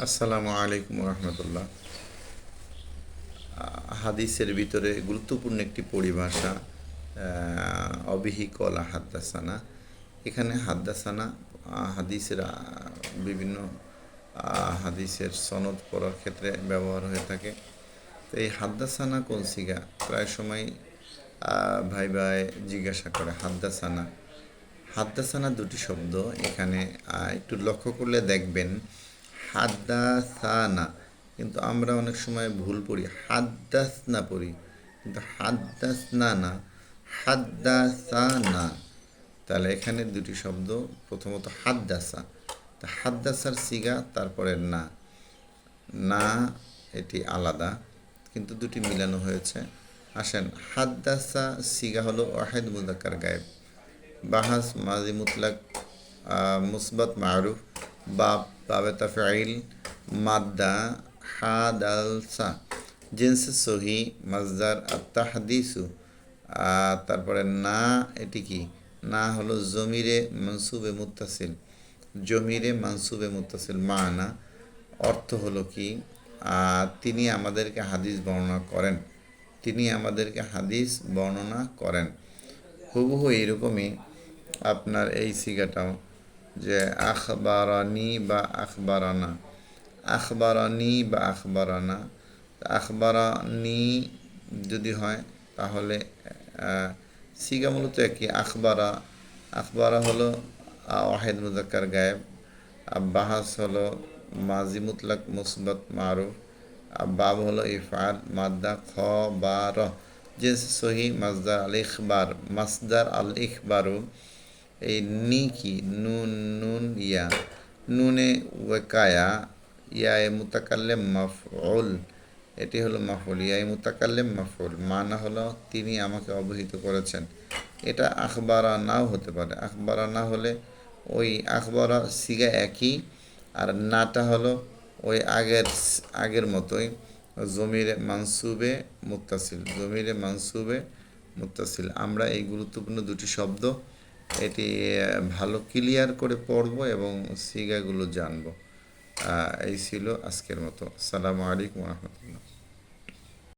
আসসালামু আলাইকুম রহমতুল্লাহ হাদিসের ভিতরে গুরুত্বপূর্ণ একটি পরিভাষা অবিহি কলা হাদ্দাসানা। এখানে হাদ্দাসানা হাদিসের বিভিন্ন হাদিসের সনদ পড়ার ক্ষেত্রে ব্যবহার হয়ে থাকে। তো এই হাদ্দাসানা কোন প্রায় সময় ভাই ভাই জিজ্ঞাসা করে, হাদ্দাসানা। হাদ্দাসানা দুটি শব্দ, এখানে একটু লক্ষ্য করলে দেখবেন হাদ্দাসানা। কিন্তু আমরা অনেক সময় ভুল পড়ি, হাদ্দাসনা পড়ি। কিন্তু হাদ্দাসনা না হাদ্দাসানা। তাহলে এখানে দুটি শব্দ, প্রথমত হাদ্দাসা। তা হাদ্দাসার সিগা, তারপরে না। না, এটি আলাদা, কিন্তু দুটি মিলানো হয়েছে। আসেন, হাদ্দাসা সিগা হলো ওয়াহেদ মুদাক্কার গায়েব। বাহাস, মাজি মুতলাক মুসবাত মারুফ। বাব বাবে তাফাইল মাদ্দা হাদ আল সা জিন্স সহি মাজদার আত্মাহাদিসু তারপরে না, এটি কি? না হলো জমিরে মনসুবে মুত্তাসিল। জমিরে মানসুবে মুত্তাসিল মানা। অর্থ হলো কি? তিনি আমাদেরকে হাদিস বর্ণনা করেন। তিনি আমাদেরকে হাদিস বর্ণনা করেন। হুবহু এইরকমই আপনার এই সিগাটাও যে আখবারানি বা আখবারানা। আখবারানি বা আখবারানা। আখবারানি যদি হয়, তাহলে সিগা মূলত একই, আখবারা। আখবারা হলো ওয়াহেদ মুজাক্কার গায়েব। আর বাহাস হলো মাজি মুতলাক মুসবাত মারুফ। আর বাব হলো ইফাল মাদ্দা খ বা র জিন্স সহি মাজদার আল ইখবার মাসদার আল ইখবারু এই নি কি নুন নুন ইয়া। নুনে ওয়েকায়া, ইয়ায়ে মুতাকাল্লেম মাফউল। এটি হলো মাফুল ইয়াই মুতাকাল্লেম মাফুল মানা হলো তিনি আমাকে অবহিত করেছেন। এটা আখবারা নাও হতে পারে। আখবারা না হলে ওই আখবারা সিগা একই, আর নাটা হলো ওই আগের আগের মতোই জমিরে মানসুবে মুত্তাসিল। জমিরে মানসুবে মুত্তাসিল। আমরা এই গুরুত্বপূর্ণ দুটি শব্দ এটি ভালো ক্লিয়ার করে পড়ব এবং সিগাগুলো জানব। এই ছিল আজকের মতো। আসসালামু আলাইকুম রহমতুল্লাহ।